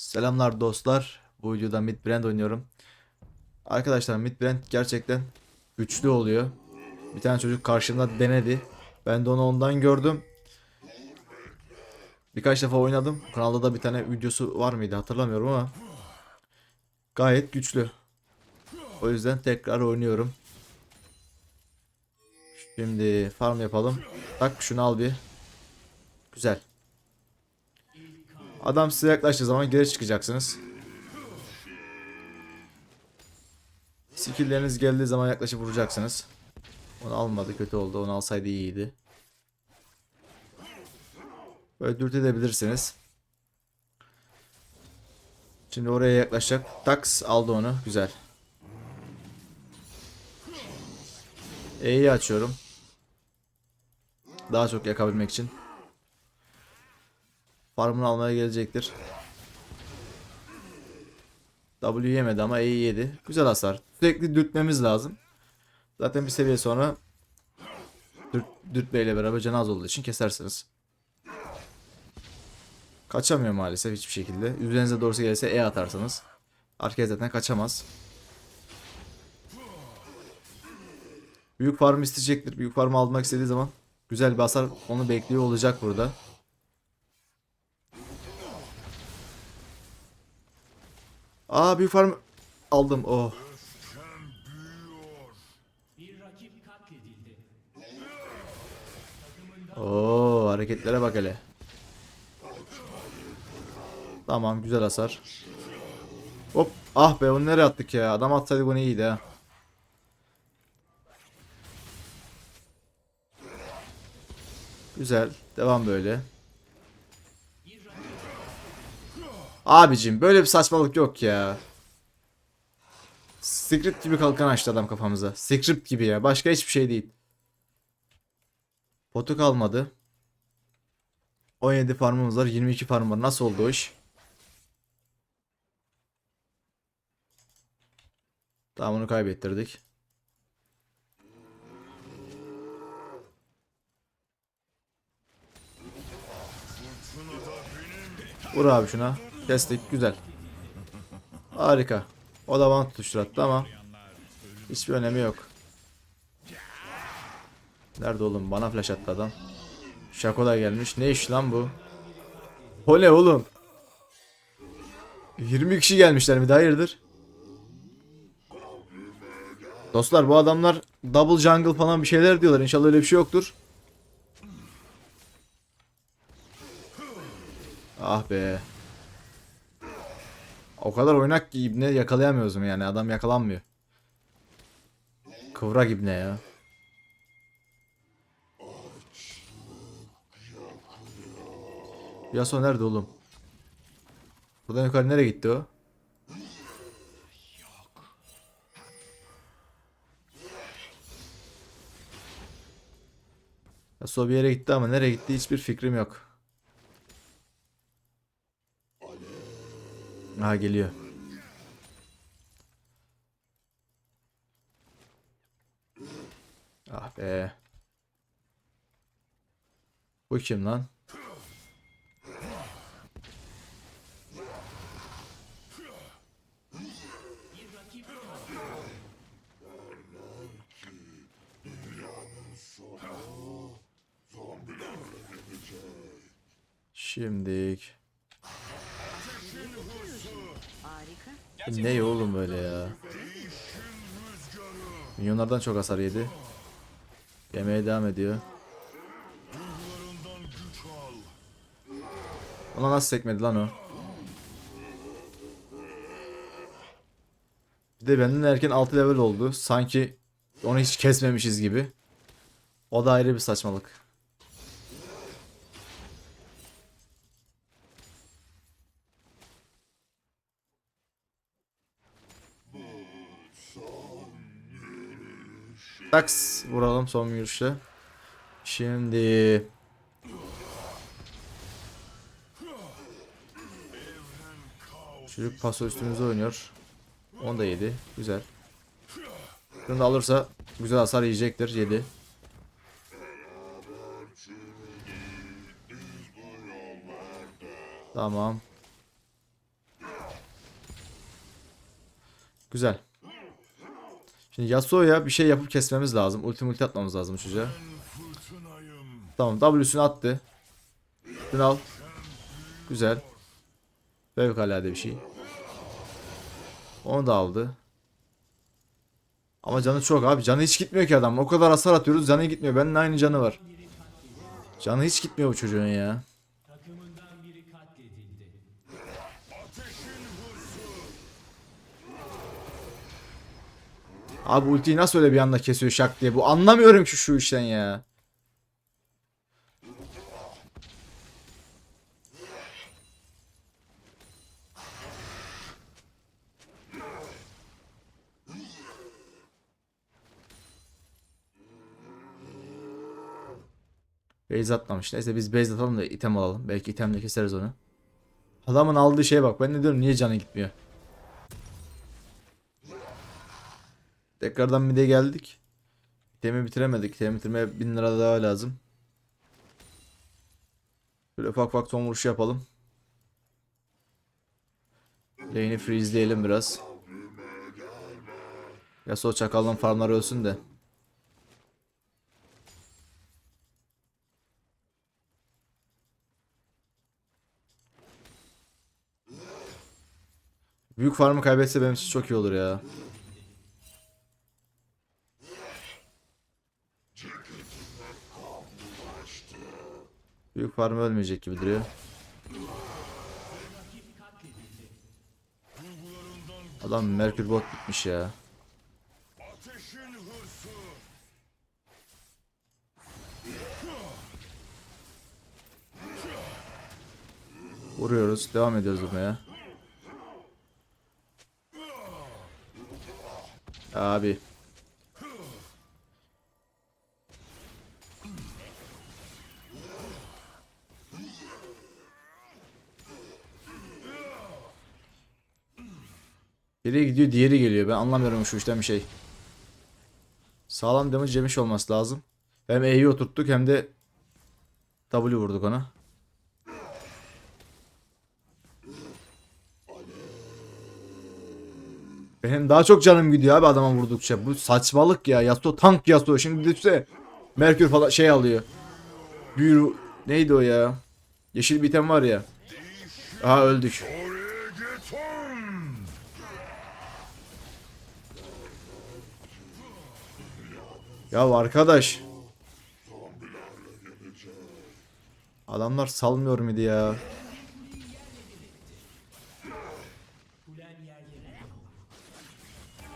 Selamlar dostlar. Bu videoda Midbrand oynuyorum. Arkadaşlar Midbrand gerçekten güçlü oluyor. Bir tane çocuk karşımda denedi. Ben de onu ondan gördüm. Birkaç defa oynadım. Kanalda da bir tane videosu var mıydı hatırlamıyorum ama gayet güçlü. O yüzden tekrar oynuyorum. Şimdi farm yapalım. Tak şunu al bir. Güzel. Adam size yaklaştığı zaman geri çıkacaksınız. Skill'leriniz geldiği zaman yaklaşıp vuracaksınız. Onu almadı kötü oldu. Onu alsaydı iyiydi. Böyle dürtebilirsiniz. Şimdi oraya yaklaşacak. Tax aldı onu. Güzel. E'yi açıyorum. Daha çok yakabilmek için. Farmını almaya gelecektir. W yemedi ama E'yi yedi. Güzel hasar. Sürekli dürtmemiz lazım. Zaten bir seviye sonra dürt, dürtmeyle beraber canı az olduğu için kesersiniz. Kaçamıyor maalesef hiçbir şekilde. Üzerinize doğrusu gelirse E atarsanız. Arkaya zaten kaçamaz. Büyük farm isteyecektir. Büyük farm almak istediği zaman güzel bir hasar onu bekliyor olacak burada. Aa büyük farm aldım. Oh. Oo hareketlere bak hele. Tamam güzel hasar. Hop ah be onu nereye attık ya? Adam atsaydı bunu iyiydi ha. Güzel. Devam böyle. Abicim böyle bir saçmalık yok ya. Script gibi kalkan açtı adam kafamıza. Script gibi ya. Başka hiçbir şey değil. Potu kalmadı. 17 farmımız var. 22 farm var. Nasıl oldu o iş? Tamam onu kaybettirdik. Vur abi şuna. Kestik. Güzel. Harika. O da bana tutuşturattı ama hiçbir önemi yok. Nerede oğlum? Bana flash attı adam. Şako da gelmiş. Ne iş lan bu? O ne oğlum? 20 kişi gelmişler de hayırdır? Dostlar bu adamlar double jungle falan bir şeyler diyorlar. İnşallah öyle bir şey yoktur. Ah be. O kadar oynak ki ibne yakalayamıyoruz mu yani adam yakalanmıyor. Kıvrak ibne ya. Yasuo nerede oğlum? Buradan yukarı nereye gitti o? Yasuo bir yere gitti ama nereye gitti hiçbir fikrim yok. Aha geliyor. Ah be. Bu kim lan? Şimdik. Harika. Ne oğlum böyle ya? Milyonlardan çok hasar yedi. Yemeye devam ediyor. Ona nasıl sekmedi lan o? Bir de benden erken 6 level oldu. Sanki onu hiç kesmemişiz gibi. O da ayrı bir saçmalık. Taks vuralım son yürüyüşle. Şimdi Çocuk paso üstümüze oynuyor. 10 da 7. Güzel. Şunu da alırsa güzel hasar yiyecektir. 7. Tamam. Güzel. Şimdi Yasuo'ya bir şey yapıp kesmemiz lazım. Ulti multi atmamız lazım çocuğa. Tamam W'sünü attı. Şunu al. Güzel. Fevkalade bir şey. Onu da aldı. Ama canı çok abi. Canı hiç gitmiyor ki adam. O kadar hasar atıyoruz canı gitmiyor. Benim aynı canı var. Canı hiç gitmiyor bu çocuğun ya. Abi ultiyi nasıl öyle bir anda kesiyor şak diye. Bu anlamıyorum ki şu işten ya. Base atmamış. Neyse biz base atalım da item alalım. Belki itemle keseriz onu. Adamın aldığı şeye bak. Ben de diyorum niye canı gitmiyor. Tekrardan mid'e geldik. İtemi bitiremedik. İtemi bitirmeye 1000 lira daha lazım. Böyle ufak ufak son vuruş yapalım. Lane'i freezeleyelim biraz. Yasuo çakalın farmlar ölsün de. Büyük farmı kaybetse benim için çok iyi olur ya. Büyük farm ölmeyecek gibi duruyor. Adam Merkür bot bitmiş ya. Vuruyoruz. Devam ediyoruz vurmaya. Abi. Biri gidiyor diğeri geliyor. Ben anlamıyorum şu işten bir şey. Sağlam damage yemiş olması lazım. Hem E'yi oturttuk hem de W vurduk ona. Benim daha çok canım gidiyor abi adama vurdukça. Bu saçmalık ya. Yasuo tank Yasuo. Şimdi düşse Merkür falan şey alıyor. Büyü neydi o ya? Yeşil bir item var ya. Aha öldük. Ya arkadaş. Adamlar salmıyor muydu ya?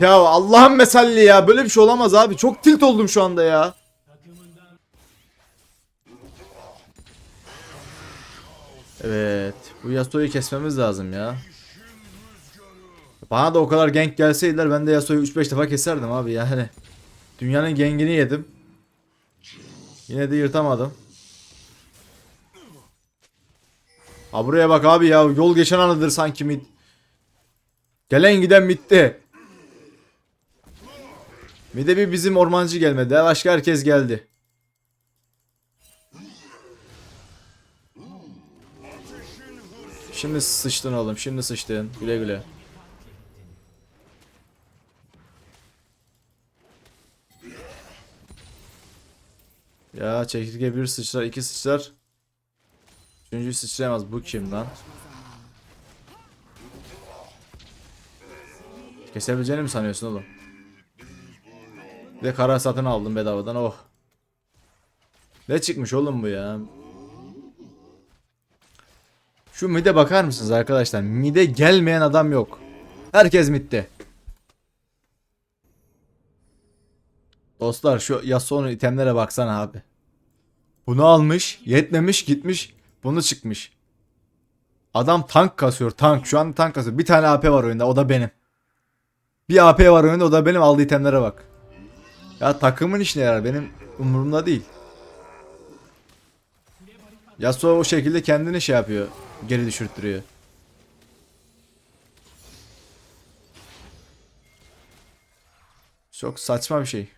Ya Allah'ın mesalli ya. Böyle bir şey olamaz abi. Çok tilt oldum şu anda ya. Evet. Bu Yasuo'yu kesmemiz lazım ya. Bana da o kadar gank gelseydiler ben de Yasuo'yu 3-5 defa keserdim abi yani. Dünyanın gengini yedim. Yine de yırtamadım. Ha buraya bak abi ya yol geçen anıdır sanki mid. Gelen giden bitti. Mide bir bizim ormancı gelmedi. Başka herkes geldi. Şimdi sıçtın oğlum. Şimdi sıçtın. Güle güle. Ya çekirge bir sıçrar, iki sıçrar. Üçüncüyü sıçrayamaz. Bu kim lan? Kesebileceğini mi sanıyorsun oğlum? Bir de kara satın aldım bedavadan. Oh. Ne çıkmış oğlum bu ya? Şu mide bakar mısınız arkadaşlar? Mide gelmeyen adam yok. Herkes midde. Dostlar şu Yasuo'nun itemlere baksana abi. Bunu almış, yetmemiş, gitmiş, bunu çıkmış. Adam tank kasıyor, tank. Şu an tank kasıyor. Bir tane AP var oyunda, o da benim. Bir AP var oyunda, o da benim. Aldığı itemlere bak. Ya takımın işine yarar, benim umurumda değil. Yasuo o şekilde kendini şey yapıyor, geri düşürttürüyor. Çok saçma bir şey.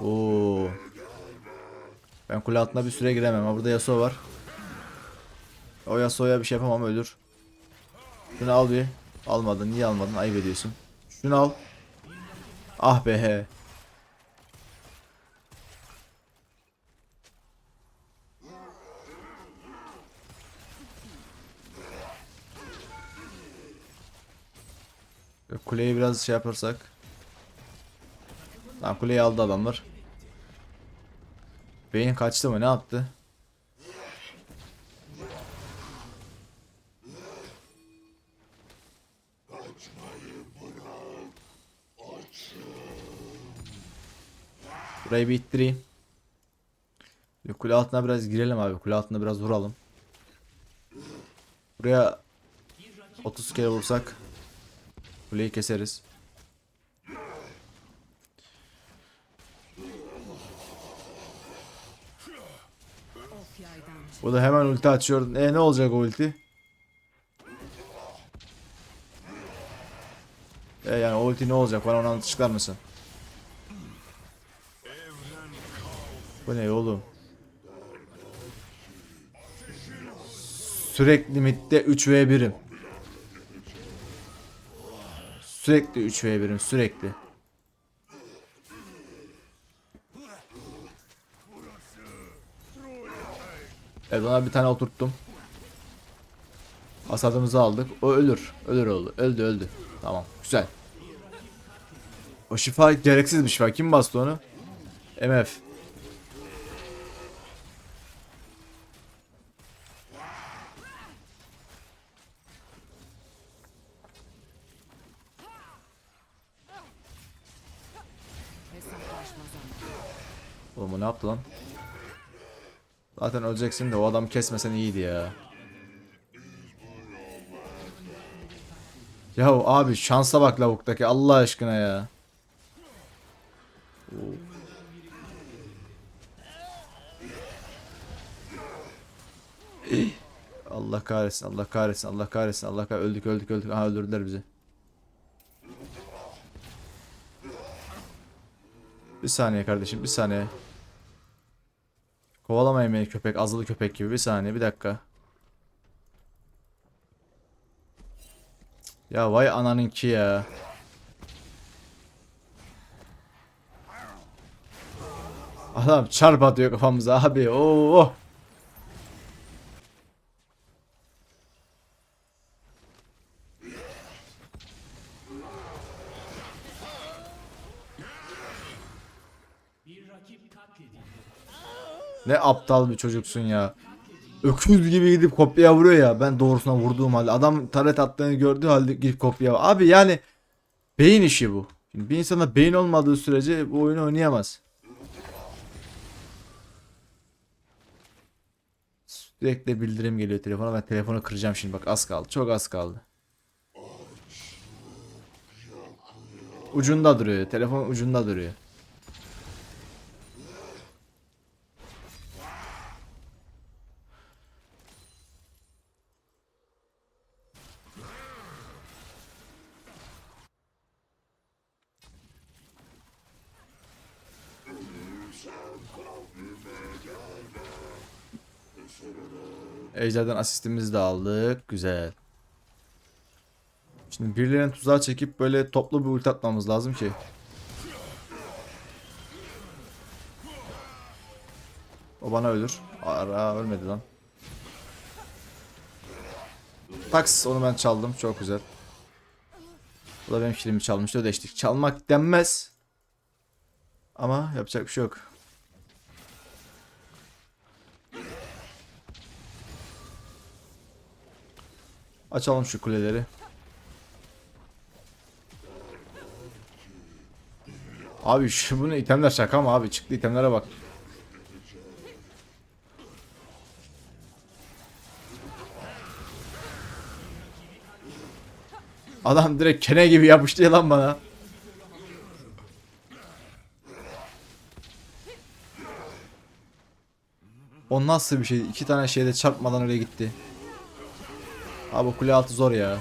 Oo. Ben kule altına bir süre giremem. Ha burada Yasuo var. O Yasuo'ya bir şey yapamam ölür. Şunu al bir. Almadın. Niye almadın? Ayıp ediyorsun. Şunu al. Ah be he. Kuleyi biraz şey yaparsak. Tamam kuleyi aldı adamlar. Beyin kaçtı mı? Ne yaptı? Burayı bir ittireyim. Bir kule altına biraz girelim abi. Kule altına biraz vuralım. Buraya 30 kere vursak kuleyi keseriz. Bu da hemen ulti açıyor. E ne olacak o ulti? E yani o ulti ne olacak? Bana onu açıklar mısın? Bu ne oğlum? Sürekli midde 3v1'im. Sürekli 3v1'im sürekli. Evet ona bir tane oturttum. Hasadımızı aldık. O ölür. Ölür oldu. Öldü öldü. Tamam. Güzel. O şifa gereksiz bir. Kim bastı onu? MF. Zaten öleceksin de o adam kesmesen iyiydi ya. Ya abi şansa bak lavuktaki Allah aşkına ya. Allah kahretsin, Allah kahretsin, Allah kahretsin, Allah kahretsin. Öldük, öldük, öldük. Aha öldürdüler bizi. Bir saniye kardeşim, bir saniye. Kovalamayın beni köpek, azılı köpek gibi. Bir saniye, bir dakika. Ya vay ananınki ya. Adam çarp atıyor kafamıza abi. Oo. Ne aptal bir çocuksun ya. Öküz gibi gidip kopya vuruyor ya. Ben doğrusuna vurduğum halde. Adam taret attığını gördüğü halde gidip kopya Abi yani beyin işi bu. Şimdi bir insana beyin olmadığı sürece bu oyunu oynayamaz. Sürekli bildirim geliyor telefona. Ben telefonu kıracağım şimdi bak az kaldı. Çok az kaldı. Ucunda duruyor. Telefon ucunda duruyor. Ejder'den asistimizi de aldık. Güzel. Şimdi birilerinin tuzağa çekip böyle toplu bir ulti atmamız lazım ki. O bana ölür. Ara ölmedi lan. Taks onu ben çaldım. Çok güzel. Bu da benim kilimi çalmıştı. Ödeştik. Çalmak denmez. Ama yapacak bir şey yok. Açalım şu kuleleri. Abi şu bunu itemler şaka mı abi? Çıktı itemlere bak. Adam direkt kene gibi yapıştı ya lan bana. O nasıl bir şey? İki tane şeyde çarpmadan öyle gitti. Abi kule altı zor ya.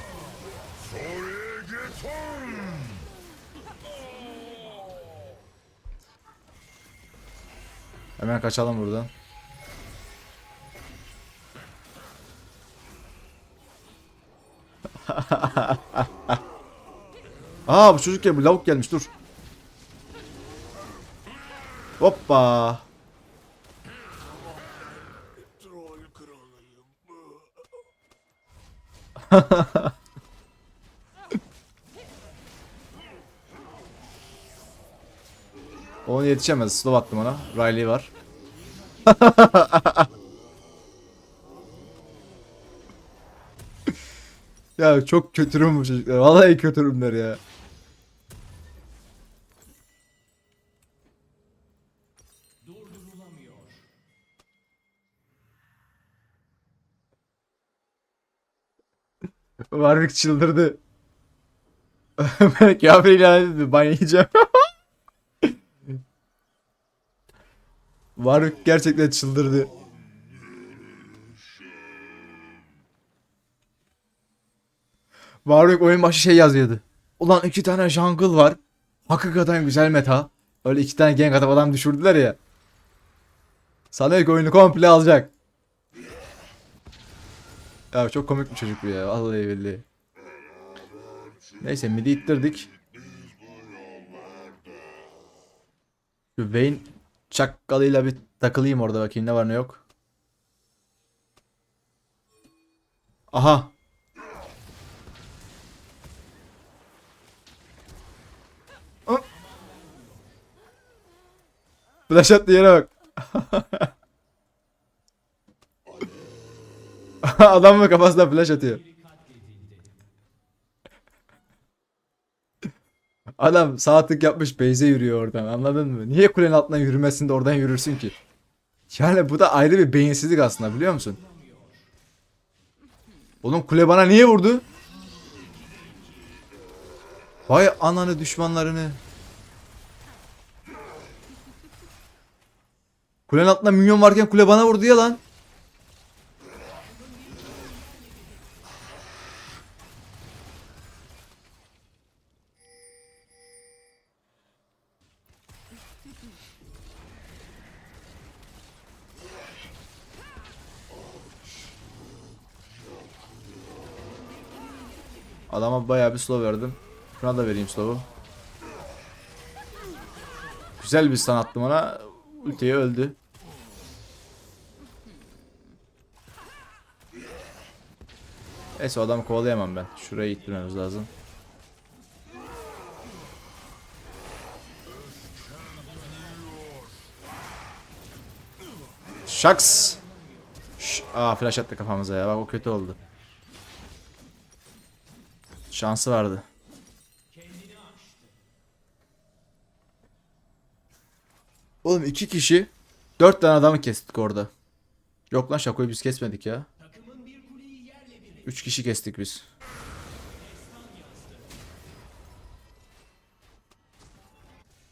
Hemen kaçalım buradan. Aa bu çocuk gel bu lavuk gelmiş dur. Hoppa. Onu yetişemez. Slow attım ona. Riley var. ya çok kötürüm bu çocuklar. Vallahi kötürümler ya. Warwick çıldırdı. Kafir ilan edildi. Ben yiyeceğim. Warwick gerçekten çıldırdı. Warwick oyun başı şey yazıyordu. Ulan iki tane jungle var. Hakikaten güzel meta. Öyle iki tane gank atıp adam düşürdüler ya. Sanıyor ki oyunu komple alacak. Ya çok komik bir çocuk bu ya. Vallahi billahi. Neyse midi ittirdik. Şu Vayne çakkalıyla bir takılayım orada bakayım ne var ne yok. Aha. Flash attı yere bak. Adam mı kafasına flash atıyor? Adam sağ tık yapmış base'e yürüyor oradan anladın mı? Niye kulenin altına yürümesin de oradan yürürsün ki? Yani bu da ayrı bir beyinsizlik aslında biliyor musun? Oğlum kule bana niye vurdu? Vay ananı düşmanlarını. Kulenin altında minyon varken kule bana vurdu ya lan. Adama bayağı bir slow verdim. Şuna da vereyim slow'u. Güzel bir stun attım ona. Ultiye öldü. Neyse adamı kovalayamam ben. Şuraya ittirmemiz lazım. Şaks. Ş Aa flash attı kafamıza ya. Bak o kötü oldu. Şansı vardı. Oğlum iki kişi dört tane adamı kestik orada. Yok lan Şako'yu biz kesmedik ya. Üç kişi kestik biz.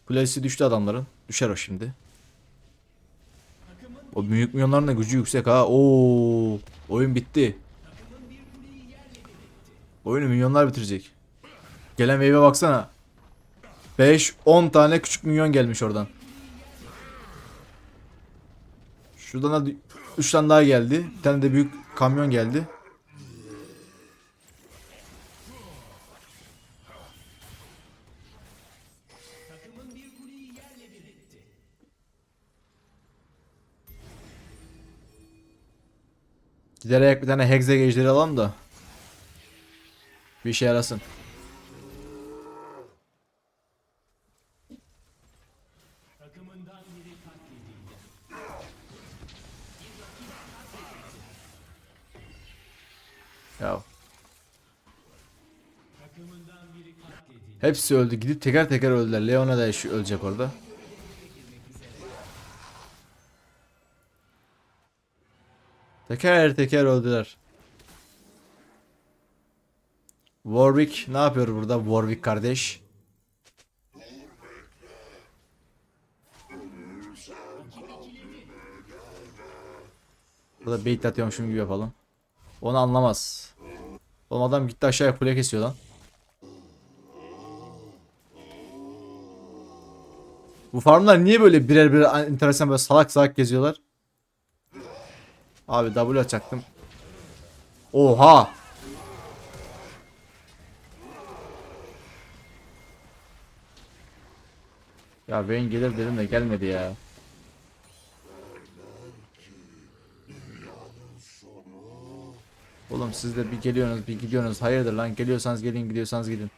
Kulesi düştü adamların. Düşer o şimdi. O büyük milyonların da gücü yüksek ha. Oo, oyun bitti. Oyunu milyonlar bitirecek. Gelen wave'e baksana. 5-10 tane küçük minyon gelmiş oradan. Şuradan da 3 tane daha geldi. Bir tane de büyük kamyon geldi. Giderek bir tane hexe gauge'leri alalım da. Bir işe yarasın. Ya. Hepsi öldü. Gidip teker teker öldüler. Leona da ölecek orada. Teker teker öldüler. Warwick ne yapıyor burada Warwick kardeş? Burada bait atıyormuşum gibi yapalım. Onu anlamaz. Oğlum adam gitti aşağıya kule kesiyor lan. Bu farmlar niye böyle birer birer enteresan böyle salak salak geziyorlar? Abi W açacaktım. Oha! Ya Vayne gelir dedim de gelmedi ya. Oğlum siz de bir geliyorsunuz bir gidiyorsunuz. Hayırdır lan geliyorsanız gelin gidiyorsanız gidin.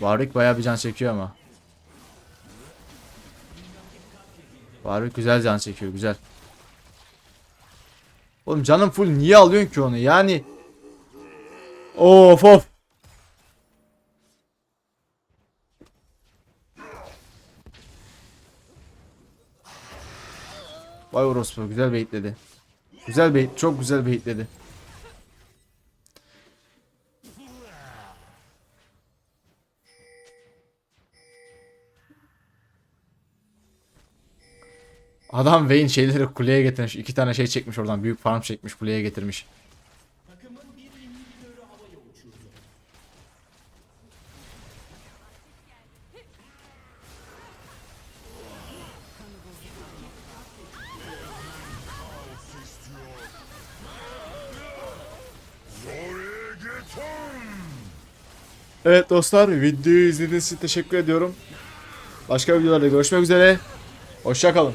Varlık bayağı bir can çekiyor ama. Varlık güzel can çekiyor güzel. Oğlum canım full niye alıyorsun ki onu yani? Of of. Vay orospu güzel beyitledi. Güzel beyit çok güzel beyitledi. Adam Vayne şeyleri kuleye getirmiş. iki tane şey çekmiş oradan. Büyük farm çekmiş kuleye getirmiş. Evet dostlar videoyu izlediğiniz için teşekkür ediyorum. Başka videolarda görüşmek üzere. Hoşçakalın.